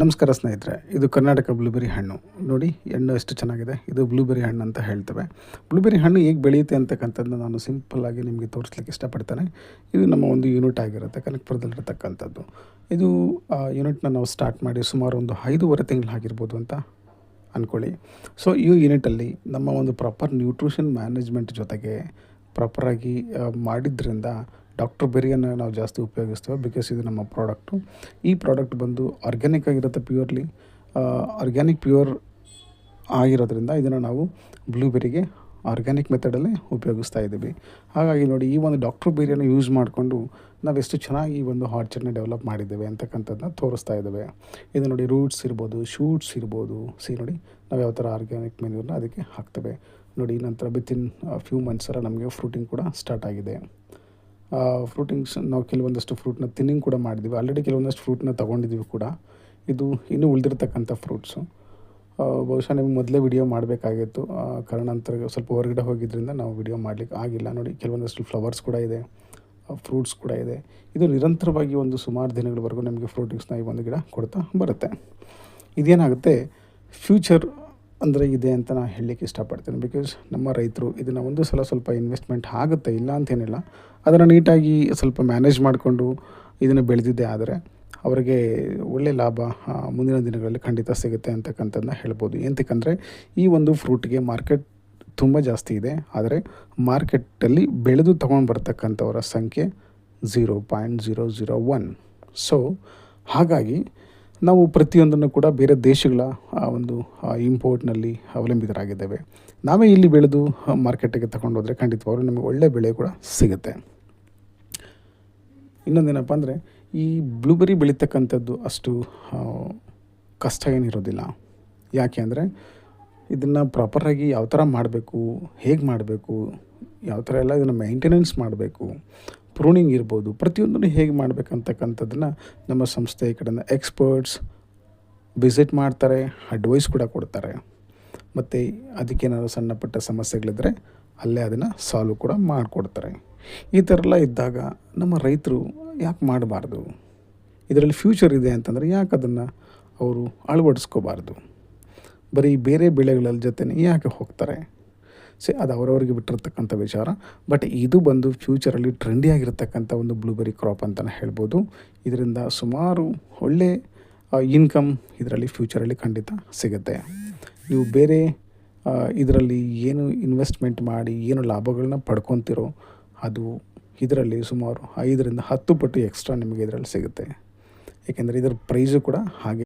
ನಮಸ್ಕಾರ ಸ್ನೇಹಿತರೆ, ಇದು ಕರ್ನಾಟಕ ಬ್ಲೂಬೆರಿ ಹಣ್ಣು. ನೋಡಿ, ಹಣ್ಣು ಎಷ್ಟು ಚೆನ್ನಾಗಿದೆ. ಇದು ಬ್ಲೂಬೆರಿ ಹಣ್ಣು ಅಂತ ಹೇಳ್ತೇವೆ. ಬ್ಲೂಬೆರಿ ಹಣ್ಣು ಹೇಗೆ ಬೆಳೆಯುತ್ತೆ ಅಂತಕ್ಕಂಥದ್ದು ನಾನು ಸಿಂಪಲ್ಲಾಗಿ ನಿಮಗೆ ತೋರಿಸ್ಲಿಕ್ಕೆ ಇಷ್ಟಪಡ್ತೇನೆ. ಇದು ನಮ್ಮ ಒಂದು ಯೂನಿಟ್ ಆಗಿರುತ್ತೆ ಕನಕಪುರದಲ್ಲಿರ್ತಕ್ಕಂಥದ್ದು ಇದು, ಆ ಯೂನಿಟ್ನ ನಾವು ಸ್ಟಾರ್ಟ್ ಮಾಡಿ ಸುಮಾರು ಒಂದು ಐದೂವರೆ ತಿಂಗಳು ಆಗಿರ್ಬೋದು ಅಂತ ಅಂದ್ಕೊಳ್ಳಿ ಸೊ ಈ ಯೂನಿಟಲ್ಲಿ ನಮ್ಮ ಒಂದು ಪ್ರಾಪರ್ ನ್ಯೂಟ್ರಿಷನ್ ಮ್ಯಾನೇಜ್ಮೆಂಟ್ ಜೊತೆಗೆ ಪ್ರಾಪರಾಗಿ ಮಾಡಿದ್ರಿಂದ ಡಾಕ್ಟರ್ ಬೆರಿಯನ್ನು ನಾವು ಜಾಸ್ತಿ ಉಪಯೋಗಿಸ್ತೇವೆ ಬಿಕಾಸ್ ಇದು ನಮ್ಮ ಪ್ರಾಡಕ್ಟು ಈ ಪ್ರಾಡಕ್ಟ್ ಬಂದು ಆರ್ಗ್ಯಾನಿಕ್ ಆಗಿರುತ್ತೆ ಪ್ಯೂರ್ಲಿ ಆರ್ಗ್ಯಾನಿಕ್ ಪ್ಯೂರ್ ಆಗಿರೋದ್ರಿಂದ ಇದನ್ನು ನಾವು ಬ್ಲೂಬೆರಿಗೆ ಆರ್ಗ್ಯಾನಿಕ್ ಮೆಥಡಲ್ಲೇ ಉಪಯೋಗಿಸ್ತಾ ಇದ್ದೀವಿ. ಹಾಗಾಗಿ ನೋಡಿ, ಈ ಒಂದು ಡಾಕ್ಟರ್ ಬೇರಿಯನ್ನು ಯೂಸ್ ಮಾಡಿಕೊಂಡು ನಾವು ಎಷ್ಟು ಚೆನ್ನಾಗಿ ಈ ಒಂದು ಹಾರ್ಚರ್ನ ಡೆವಲಪ್ ಮಾಡಿದ್ದೇವೆ ಅಂತಕ್ಕಂಥದ್ದನ್ನ ತೋರಿಸ್ತಾ ಇದ್ದೇವೆ. ಇದು ನೋಡಿ ರೂಟ್ಸ್ ಇರ್ಬೋದು ಶೂಟ್ಸ್ ಇರ್ಬೋದು. ಸಿ ನೋಡಿ, ನಾವು ಯಾವ ಥರ ಆರ್ಗ್ಯಾನಿಕ್ ಮೆನ್ಯೂರ್ನ ಅದಕ್ಕೆ ಹಾಕ್ತೇವೆ. ನೋಡಿ ನಂತರ ವಿತಿನ್ ಫ್ಯೂ ಮಂತ್ಸರ ನಮಗೆ ಫ್ರೂಟಿಂಗ್ ಕೂಡ ಸ್ಟಾರ್ಟ್ ಆಗಿದೆ. ಫ್ರೂಟಿಂಗ್ಸ್ ನಾವು ಕೆಲವೊಂದಷ್ಟು ಫ್ರೂಟ್ನ ತಿನ್ನಿಂಗ್ ಕೂಡ ಮಾಡಿದ್ದೀವಿ ಆಲ್ರೆಡಿ ಕೆಲವೊಂದಷ್ಟು ಫ್ರೂಟ್ನ ತೊಗೊಂಡಿದ್ದೀವಿ ಕೂಡ. ಇದು ಇನ್ನೂ ಉಳಿದಿರ್ತಕ್ಕಂಥ ಫ್ರೂಟ್ಸು ಬಹುಶಃ ನಿಮ್ಗೆ ಮೊದಲೇ ವಿಡಿಯೋ ಮಾಡಬೇಕಾಗಿತ್ತು. ಕಾರಣಾಂತರ ಸ್ವಲ್ಪ ಹೊರಗಡೆ ಹೋಗಿದ್ದರಿಂದ ನಾವು ವಿಡಿಯೋ ಮಾಡಲಿಕ್ಕೆ ಆಗಿಲ್ಲ. ನೋಡಿ, ಕೆಲವೊಂದಷ್ಟು ಫ್ಲವರ್ಸ್ ಕೂಡ ಇದೆ. ಫ್ರೂಟ್ಸ್ ಕೂಡ ಇದೆ. ಇದು ನಿರಂತರವಾಗಿ ಒಂದು ಸುಮಾರು ದಿನಗಳವರೆಗೂ ನಮಗೆ ಫ್ರೂಟಿಂಗ್ಸ್ನ ಈ ಒಂದು ಗಿಡ ಕೊಡ್ತಾ ಬರುತ್ತೆ. ಇದೇನಾಗುತ್ತೆ? ಫ್ಯೂಚರ್ ಅಂದರೆ ಇದೆ ಅಂತ ನಾನು ಹೇಳಲಿಕ್ಕೆ ಇಷ್ಟಪಡ್ತೀನಿ. ಬಿಕಾಸ್ ನಮ್ಮ ರೈತರು ಇದನ್ನು ಒಂದು ಸಲ ಸ್ವಲ್ಪ ಇನ್ವೆಸ್ಟ್ಮೆಂಟ್ ಆಗುತ್ತೆ, ಇಲ್ಲ ಅಂತೇನಿಲ್ಲ. ಅದನ್ನು ನೀಟಾಗಿ ಸ್ವಲ್ಪ ಮ್ಯಾನೇಜ್ ಮಾಡಿಕೊಂಡು ಇದನ್ನು ಬೆಳೆದಿದ್ದೆ ಆದರೆ ಅವರಿಗೆ ಒಳ್ಳೆಯ ಲಾಭ ಮುಂದಿನ ದಿನಗಳಲ್ಲಿ ಖಂಡಿತ ಸಿಗುತ್ತೆ ಅಂತಕ್ಕಂಥದ್ದನ್ನ ಹೇಳ್ಬೋದು. ಎಂತಕ್ಕಂದರೆ ಈ ಒಂದು ಫ್ರೂಟ್ಗೆ ಮಾರ್ಕೆಟ್ ತುಂಬ ಜಾಸ್ತಿ ಇದೆ, ಆದರೆ ಮಾರ್ಕೆಟಲ್ಲಿ ಬೆಳೆದು ತೊಗೊಂಡು ಬರ್ತಕ್ಕಂಥವರ ಸಂಖ್ಯೆ zero point zero zero one so ಹಾಗಾಗಿ ನಾವು ಪ್ರತಿಯೊಂದನ್ನು ಕೂಡ ಬೇರೆ ದೇಶಗಳ ಒಂದು ಇಂಪೋರ್ಟ್ನಲ್ಲಿ ಅವಲಂಬಿತರಾಗಿದ್ದೇವೆ. ನಾವೇ ಇಲ್ಲಿ ಬೆಳೆದು ಮಾರ್ಕೆಟಿಗೆ ತಗೊಂಡು ಹೋದರೆ ಖಂಡಿತವಾಗ್ಲೂ ನಮಗೆ ಒಳ್ಳೆ ಬೆಳೆ ಕೂಡ ಸಿಗುತ್ತೆ. ಇನ್ನೊಂದೇನಪ್ಪ ಅಂದರೆ, ಈ ಬ್ಲೂಬೆರಿ ಬೆಳೀತಕ್ಕಂಥದ್ದು ಅಷ್ಟು ಕಷ್ಟ ಏನಿರೋದಿಲ್ಲ. ಯಾಕೆ ಅಂದರೆ, ಇದನ್ನು ಪ್ರಾಪರಾಗಿ ಯಾವ ಥರ ಮಾಡಬೇಕು, ಹೇಗೆ ಮಾಡಬೇಕು ಯಾವ ಥರ ಎಲ್ಲ ಇದನ್ನು ಮೇಂಟೆನೆನ್ಸ್ ಮಾಡಬೇಕು ಪ್ರೂನಿಂಗ್ ಇರ್ಬೋದು. ಪ್ರತಿಯೊಂದನ್ನು ಹೇಗೆ ಮಾಡಬೇಕಂತಕ್ಕಂಥದ್ದನ್ನು ನಮ್ಮ ಸಂಸ್ಥೆ ಕಡೆಯಿಂದ ಎಕ್ಸ್ಪರ್ಟ್ಸ್ ವಿಸಿಟ್ ಮಾಡ್ತಾರೆ ಅಡ್ವೈಸ್ ಕೂಡ ಕೊಡ್ತಾರೆ. ಮತ್ತು ಅದಕ್ಕೇನಾದ್ರು ಸಣ್ಣ ಪುಟ್ಟ ಸಮಸ್ಯೆಗಳಿದ್ದರೆ ಅಲ್ಲೇ ಅದನ್ನು ಸಾಲ್ವ್ ಕೂಡ ಮಾಡಿಕೊಡ್ತಾರೆ. ಈ ಥರ ಎಲ್ಲ ಇದ್ದಾಗ ನಮ್ಮ ರೈತರು ಯಾಕೆ ಮಾಡಬಾರ್ದು? ಇದರಲ್ಲಿ ಫ್ಯೂಚರ್ ಇದೆ ಅಂತಂದರೆ ಯಾಕೆ ಅದನ್ನು ಅವರು ಅಳವಡಿಸ್ಕೋಬಾರ್ದು? ಬರೀ ಬೇರೆ ಬೆಳೆಗಳ ಜೊತೆ ಯಾಕೆ ಹೋಗ್ತಾರೆ? ಸೊ ಅದು ಅವರವರಿಗೆ ಬಿಟ್ಟಿರ್ತಕ್ಕಂಥ ವಿಚಾರ. ಬಟ್ ಇದು ಬಂದು ಫ್ಯೂಚರಲ್ಲಿ ಟ್ರೆಂಡಿ ಆಗಿರ್ತಕ್ಕಂಥ ಒಂದು ಬ್ಲೂಬೆರಿ ಕ್ರಾಪ್ ಅಂತಲೇ ಹೇಳ್ಬೋದು. ಇದರಿಂದ ಸುಮಾರು ಒಳ್ಳೆ ಇನ್ಕಮ್ ಇದರಲ್ಲಿ ಫ್ಯೂಚರಲ್ಲಿ ಖಂಡಿತ ಸಿಗುತ್ತೆ. ನೀವು ಬೇರೆ ಇದರಲ್ಲಿ ಏನು ಇನ್ವೆಸ್ಟ್ಮೆಂಟ್ ಮಾಡಿ, ಏನು ಲಾಭಗಳನ್ನ ಪಡ್ಕೊತಿರೋ, ಅದು ಇದರಲ್ಲಿ ಸುಮಾರು ಐದರಿಂದ ಹತ್ತು ಪಟ್ಟು ಎಕ್ಸ್ಟ್ರಾ ನಿಮಗೆ ಇದರಲ್ಲಿ ಸಿಗುತ್ತೆ. ಏಕೆಂದರೆ ಇದರ ಪ್ರೈಸು ಕೂಡ ಹಾಗೆ